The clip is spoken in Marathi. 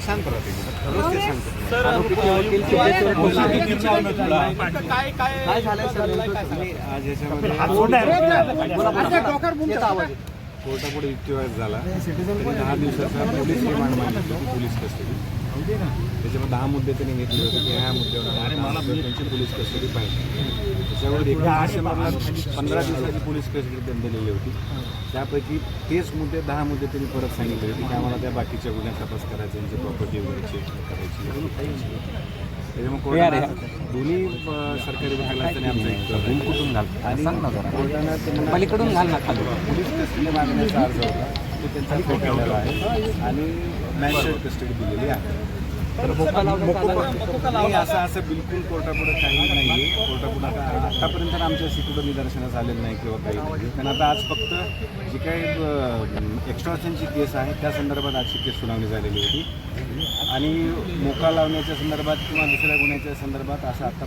शांत राहते रोज ते सांगतो काय काय काय झालंय सर? आज याच्यामध्ये कोर्टापुढे युक्तिवाद झाला त्यांनी दहा दिवसाचा पोलीस रिमांड मागितलं होती पोलीस कस्टडी. त्याच्यामध्ये दहा मुद्दे त्यांनी घेतले होते की ह्या मुद्द्यावर मुद्दे त्यांची पोलीस कस्टडी पाहिजे. त्याच्यावर एका डिसेंबरला पंधरा दिवसाची पोलीस कस्टडी त्यांनी दिलेली होती. त्यापैकी तेच मुद्दे दहा मुद्दे त्यांनी परत सांगितले होते की आम्हाला त्या बाकीच्या गुन्ह्या तपास करायचा त्यांची प्रॉपर्टी वगैरे चेक करायची. त्याच्यामुळे कोर्टाने दोन्ही सरकारी वकिलांनी आमचा एक कुठून घाल? आणि कोर्टानं त्यांना पलीकडून घाल ना खाली. पोलीस कस्टडी मागण्याचा अर्ज होता. तो त्यांचा फेटाळलेला आहे. आणि मॅजिस्ट्रेट कस्टडी दिलेली आहे. तर असं असं बिलकुल कोर्टापुढे काही नाही आहे कोर्टापुढे आता आतापर्यंत आमच्या कुठं निदर्शनास आलेलं नाही किंवा काही नाही. पण आता आज फक्त जी काही एक्स्ट्रॉशनची केस आहे त्या संदर्भात आजची केस सुनावणी झालेली होती. आणि मोका लावण्याच्या संदर्भात किंवा दुसऱ्या गुन्ह्याच्या संदर्भात असं आता